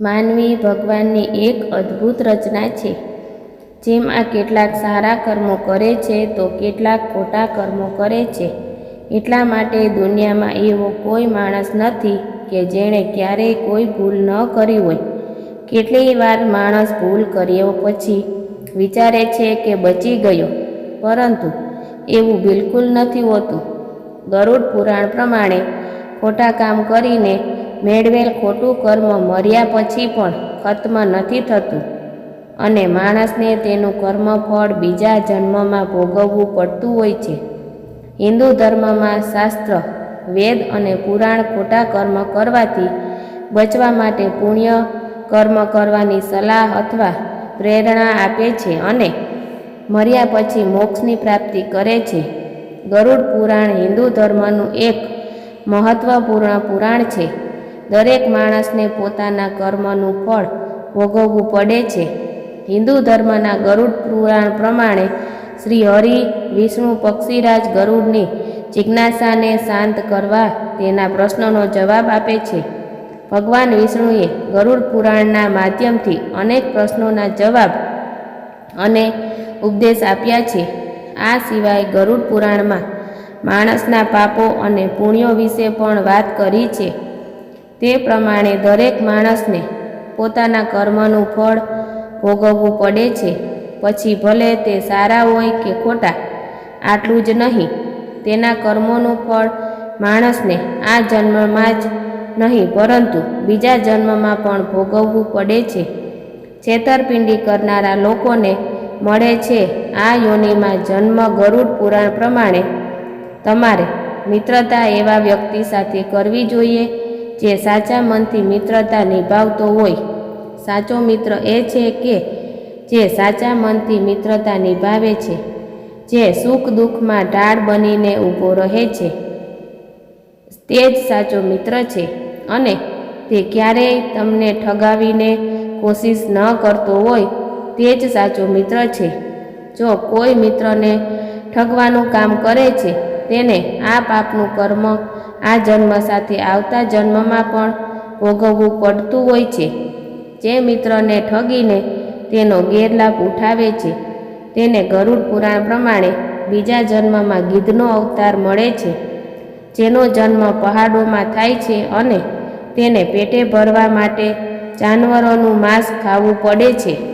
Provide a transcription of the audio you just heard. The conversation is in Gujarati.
માનવી ભગવાનની એક અદ્ભુત રચના છે. જેમાં કેટલાક સારા કર્મો કરે છે, તો કેટલાક ખોટા કર્મો કરે છે. એટલા માટે દુનિયામાં એવો કોઈ માણસ નથી કે જેણે ક્યારેય કોઈ ભૂલ ન કરી હોય. કેટલીય વાર માણસ ભૂલ કર્યો પછી વિચારે છે કે બચી ગયો, પરંતુ એવું બિલકુલ નથી હોતું. ગરુડ પુરાણ પ્રમાણે ખોટા કામ કરીને મેળવેલ ખોટું કર્મ મર્યા પછી પણ ખત્મ નથી થતું. અને માણસને તેનું કર્મફળ બીજા જન્મમાં ભોગવવું પડતું હોય છે. હિન્દુ ધર્મમાં શાસ્ત્ર, વેદ અને પુરાણ ખોટા કર્મ કરવાથી બચવા માટે પુણ્ય કર્મ કરવાની સલાહ અથવા પ્રેરણા આપે છે અને મર્યા પછી મોક્ષની પ્રાપ્તિ કરે છે. ગરુડ પુરાણ હિન્દુ ધર્મનું એક મહત્વપૂર્ણ પુરાણ છે. દરેક માણસને પોતાના કર્મનું ફળ ભોગવવું પડે છે. હિન્દુ ધર્મના ગરુડ પુરાણ પ્રમાણે શ્રી હરિ, વિષ્ણુ, પક્ષીરાજ ગરુડની જિજ્ઞાસાને શાંત કરવા તેના પ્રશ્નનો જવાબ આપે છે. ભગવાન વિષ્ણુએ ગરુડ પુરાણના માધ્યમથી અનેક પ્રશ્નોના જવાબ અને ઉપદેશ આપ્યા છે. આ સિવાય ગરુડ પુરાણમાં માણસના પાપો અને પુણ્યો વિશે પણ વાત કરી છે. તે પ્રમાણે દરેક માણસને પોતાના કર્મનું ફળ ભોગવવું પડે છે. પછી ભલે તે સારા હોય કે ખોટા, આટલું જ નહીં. તેના કર્મોનું ફળ માણસને આ જન્મમાં જ નહીં, પરંતુ બીજા જન્મમાં પણ ભોગવવું પડે છે. છેતરપિંડી કરનારા લોકોને મળે છે આ યોનિમાં જન્મ ગરુડ પુરાણ પ્રમાણે તમારે મિત્રતા એવા વ્યક્તિ સાથે કરવી જોઈએ જે સાચા મનથી મિત્રતા નિભાવતો હોય. સાચો મિત્ર એ છે કે જે સાચા મનથી મિત્રતા નિભાવે છે, જે સુખ દુઃખમાં ઢાળ બનીને ઊભો રહે છે. તે જ સાચો મિત્ર છે અને તે ક્યારેય તમને ઠગાવીને કોશિશ ન કરતો હોય તે જ સાચો મિત્ર છે. જો કોઈ મિત્રને ઠગવાનું કામ કરે છે, તેને આ પાપનું કર્મ આ જન્મ સાથે આવતા જન્મમાં પણ ભોગવવું પડતું હોય છે. જે મિત્રને ઠગીને તેનો ગેરલાભ ઉઠાવે છે. તેને ગરુડ પુરાણ પ્રમાણે બીજા જન્મમાં ગીધનો અવતાર મળે છે. જેનો જન્મ પહાડોમાં થાય છે અને તેને પેટે ભરવા માટે જાનવરોનું માંસ ખાવું પડે છે.